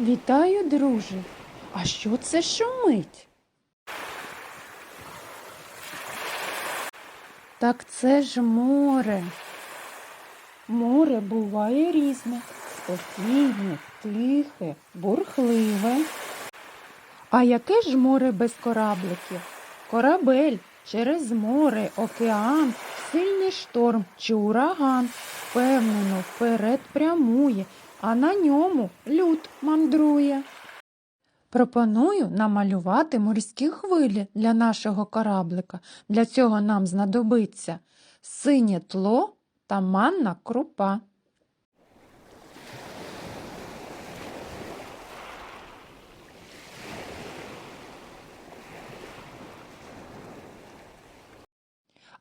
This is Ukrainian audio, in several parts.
Вітаю, друже. А що це шумить? Так це ж море. Море буває різне, спокійне, тихе, бурхливе. А яке ж море без корабликів? Корабель через море, океан, сильний шторм чи ураган впевнено вперед прямує, а на ньому люд мандрує. Пропоную намалювати морські хвилі для нашого кораблика. Для цього нам знадобиться синє тло та манна крупа.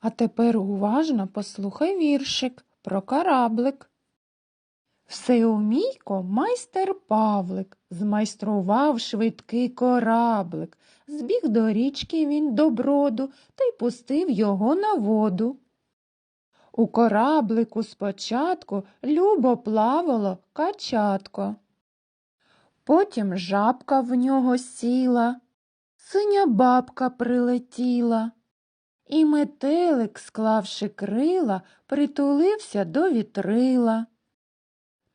А тепер уважно послухай віршик про кораблик. Всеумійко майстер Павлик змайстрував швидкий кораблик. Збіг до річки він до броду та й пустив його на воду. У кораблику спочатку любо плавало качатко. Потім жабка в нього сіла, синя бабка прилетіла. І метелик, склавши крила, притулився до вітрила.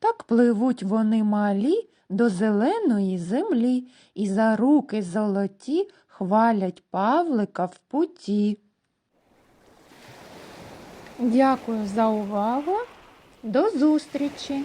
Так пливуть вони малі до зеленої землі і за руки золоті хвалять Павлика в путі. Дякую за увагу. До зустрічі!